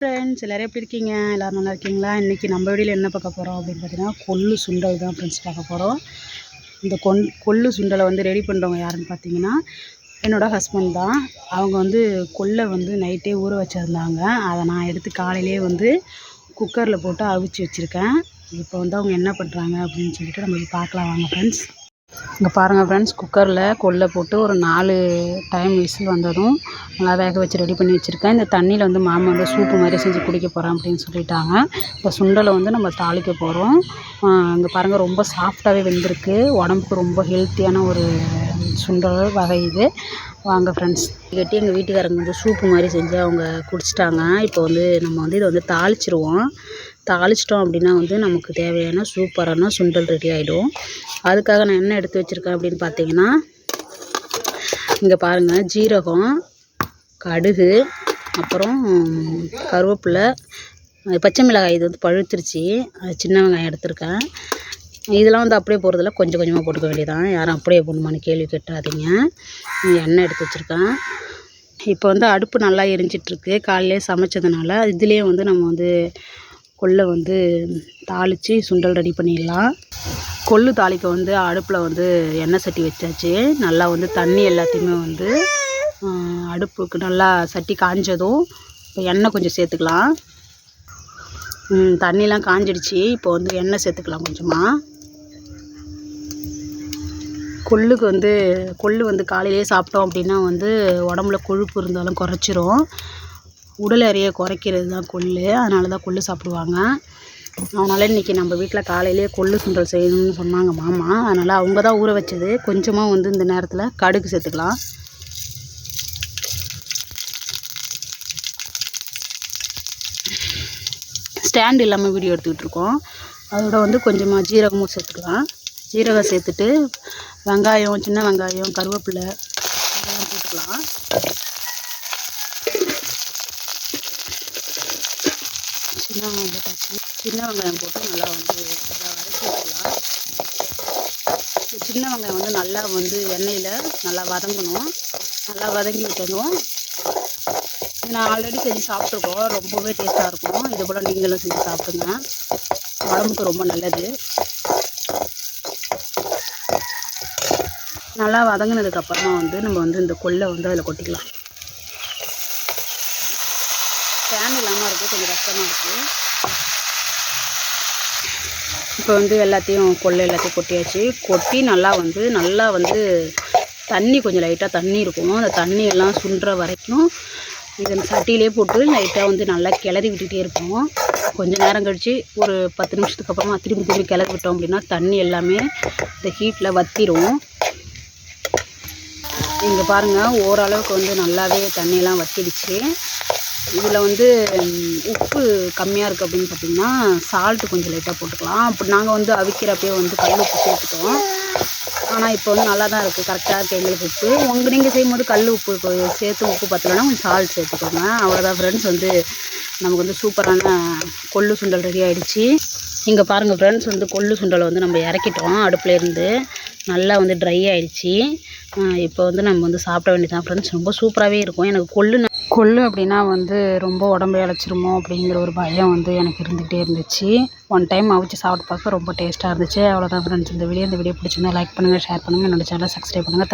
Friends எல்லோரும் எப்படி இருக்கீங்க? எல்லோரும் நல்லா இருக்கீங்களா? இன்றைக்கி நம்ம வீடியோவில் என்ன பார்க்க போகிறோம் அப்படின்னு பார்த்தீங்கன்னா கொள்ளு சுண்டல் தான் ஃப்ரெண்ட்ஸ் பார்க்க போகிறோம் இந்த கொன் கொள்ளு சுண்டலை வந்து ரெடி பண்ணுறவங்க யாருன்னு பார்த்தீங்கன்னா என்னோடய ஹஸ்பண்ட் தான். அவங்க வந்து கொல்லை வந்து நைட்டே ஊற வச்சுருந்தாங்க. அதை நான் எடுத்து காலையிலே வந்து குக்கரில் போட்டு அவிச்சு வச்சுருக்கேன். இப்போ வந்து அவங்க என்ன பண்ணுறாங்க அப்படின்னு சொல்லிட்டு நம்ம பார்க்கலாம். வாங்க ஃப்ரெண்ட்ஸ் இங்கே பாருங்கள் ஃப்ரெண்ட்ஸ் குக்கரில் கொல்லை போட்டு ஒரு நாலு டைம் விசில் வந்ததும் நல்லா வேக வச்சு ரெடி பண்ணி வச்சுருக்கேன். இந்த தண்ணியில் வந்து மாமா வந்து சூப்பு மாதிரி செஞ்சு குடிக்க போகிறேன் அப்படின்னு சொல்லிட்டாங்க. இப்போ சுண்டலை வந்து நம்ம தாளிக்க போகிறோம் இங்கே பாருங்கள் ரொம்ப சாஃப்டாகவே வெந்திருக்கு. உடம்புக்கு ரொம்ப ஹெல்த்தியான ஒரு சுண்டல் வகை இது. வாங்க ஃப்ரெண்ட்ஸ் கட்டி எங்கள் வீட்டுக்காரங்க வந்து சூப்பு மாதிரி செஞ்சு அவங்க குடிச்சிட்டாங்க. இப்போ வந்து நம்ம வந்து இதை வந்து தாளிச்சிருவோம். தாளிச்சிட்டோம் அப்படின்னா வந்து நமக்கு தேவையான சூப்பரான சுண்டல் ரெடி ஆகிடும் அதுக்காக நான் என்ன எடுத்து வச்சுருக்கேன் அப்படின்னு பார்த்தீங்கன்னா இங்கே பாருங்கள் ஜீரகம் கடுகு அப்புறம் கருவேப்பிலை பச்சை மிளகாய் இது வந்து பழுத்துருச்சு. அது சின்ன வெங்காயம் எடுத்திருக்கேன். இதெல்லாம் வந்து அப்படியே போகிறதில்ல கொஞ்சம் கொஞ்சமாக போட்டுக்க வேண்டியதான் யாரும் அப்படியே போடணுமான்னு கேள்வி கேட்டாதீங்க. எண்ணெய் எடுத்து வச்சுருக்கேன். இப்போ வந்து அடுப்பு நல்லா எரிஞ்சிட்ருக்கு காலையிலே சமைச்சதுனால இதுலேயே வந்து நம்ம வந்து கொள்ளை வந்து தாளித்து சுண்டல் ரெடி பண்ணிடலாம். கொள்ளு தாளிக்க வந்து அடுப்பில் வந்து எண்ணெய் சட்டி வச்சாச்சு. நல்லா வந்து தண்ணி எல்லாத்தையுமே வந்து அடுப்புக்கு நல்லா சட்டி காஞ்சதும் இப்போ எண்ணெய் கொஞ்சம் சேர்த்துக்கலாம். தண்ணிலாம் காஞ்சிடுச்சு. இப்போ வந்து எண்ணெய் சேர்த்துக்கலாம் கொஞ்சமாக கொள்ளுக்கு வந்து கொள்ளு வந்து காலையிலே சாப்பிட்டோம் அப்படின்னா வந்து உடம்புல கொழுப்பு இருந்தாலும் குறைச்சிரும். உடல் எடையை குறைக்கிறது தான் கொள்ளு. அதனால தான் கொள்ளு சாப்பிடுவாங்க. அதனால் இன்றைக்கி நம்ம வீட்டில் காலையிலேயே கொள்ளு சுண்டல் செய்யணும்னு சொன்னாங்க மாமா. அதனால் அவங்க தான் ஊற வச்சது. கொஞ்சமாக வந்து இந்த நேரத்தில் கடுகு சேர்த்துக்கலாம். ஸ்டாண்ட் இல்லாமல் வீடியோ எடுத்துக்கிட்டு இருக்கோம். அதோட வந்து கொஞ்சமாக ஜீரகமும் சேர்த்துக்கலாம். ஜீரகம் சேர்த்துட்டு வெங்காயம் சின்ன வெங்காயம் கருவேப்பிலை இதெல்லாம் போட்டுக்கலாம் சின்ன வெங்காயம் போட்டாச்சு சின்ன வெங்காயம் போட்டு நல்லா வந்து நல்லா வதக்கி விட்டுக்கலாம் சின்ன வெங்காயம் வந்து நல்லா வந்து எண்ணெயில் நல்லா வதங்கணும். நல்லா வதங்கி விட்டணும் நான் ஆல்ரெடி செஞ்சு சாப்பிட்ருக்கோம் ரொம்பவே டேஸ்ட்டாக இருக்கும். இது போல் நீங்களும் செஞ்சு சாப்பிடுங்க. உடம்புக்கு ரொம்ப நல்லது. நல்லா வதங்கினதுக்கப்புறமா வந்து நம்ம வந்து இந்த கொல்லை வந்து அதில் கொட்டிக்கலாம். ஃபேன் இல்லாமல் பண்ணுறது கொஞ்சம் கஷ்டமாக இருக்குது இப்போ வந்து எல்லாத்தையும் கொள்ளை எல்லாத்தையும் கொட்டியாச்சு. கொட்டி நல்லா வந்து நல்லா வந்து தண்ணி கொஞ்சம் லைட்டாக தண்ணி இருக்கும். அந்த தண்ணி எல்லாம் சுண்டுற வரைக்கும் இதை சட்டியிலே போட்டு லைட்டாக வந்து நல்லா கிளறி விட்டுகிட்டே இருப்போம். கொஞ்சம் நேரம் கழித்து ஒரு பத்து நிமிஷத்துக்கு அப்புறமா திரும்பி திரும்பி கிளறி விட்டோம் அப்படின்னா தண்ணி எல்லாமே இந்த ஹீட்டில் வற்றிடும் இங்கே பாருங்கள் ஓரளவுக்கு வந்து நல்லாவே தண்ணியெல்லாம் வத்திடுச்சு. இதில் வந்து உப்பு கம்மியாக இருக்குது அப்படின்னு பார்த்திங்கன்னா சால்ட்டு கொஞ்சம் லைட்டாக போட்டுக்கலாம். அப்படி நாங்கள் வந்து அவிக்கிறப்பே வந்து கல் உப்பு சேர்த்துட்டோம். ஆனால் இப்போ வந்து நல்லா தான் இருக்குது கரெக்டாக இருக்குது எங்களுக்கு உப்பு. உங்கள் நீங்கள் செய்யும்போது கல் உப்பு சேர்த்து உப்பு பற்றலைன்னா கொஞ்சம் சால்ட் சேர்த்துக்கோங்க. அவ்வளோதான் ஃப்ரெண்ட்ஸ் வந்து நமக்கு வந்து சூப்பரான கொள்ளு சுண்டல் ரெடி ஆகிடுச்சி இங்கே பாருங்கள் ஃப்ரெண்ட்ஸ் வந்து கொள்ளு சுண்டலை வந்து நம்ம இறக்கிட்டோம் அடுப்புலேருந்து நல்லா வந்து ட்ரை ஆகிடுச்சி இப்போ வந்து நம்ம வந்து சாப்பிட வேண்டியதான் ஃப்ரெண்ட்ஸ் ரொம்ப சூப்பராகவே இருக்கும். எனக்கு கொள்ளு கொள்ளு அப்படின்னா வந்து ரொம்ப உடம்பு இளைச்சிருமோ அப்படிங்கிற ஒரு பயம் வந்து எனக்கு இருந்துக்கிட்டே இருந்துச்சு. ஒன் டைம் அவிச்சு சாப்பிட்டு பார்க்க ரொம்ப டேஸ்ட்டாக இருந்துச்சு. அவ்வளோதான் ஃப்ரெண்ட்ஸ் இந்த வீடியோ இந்த வீடியோ பிடிச்சிருந்தா லைக் பண்ணுங்கள் ஷேர் பண்ணுங்கள் என்னோடய சேனலை சப்ஸ்கிரைப் பண்ணுங்கள்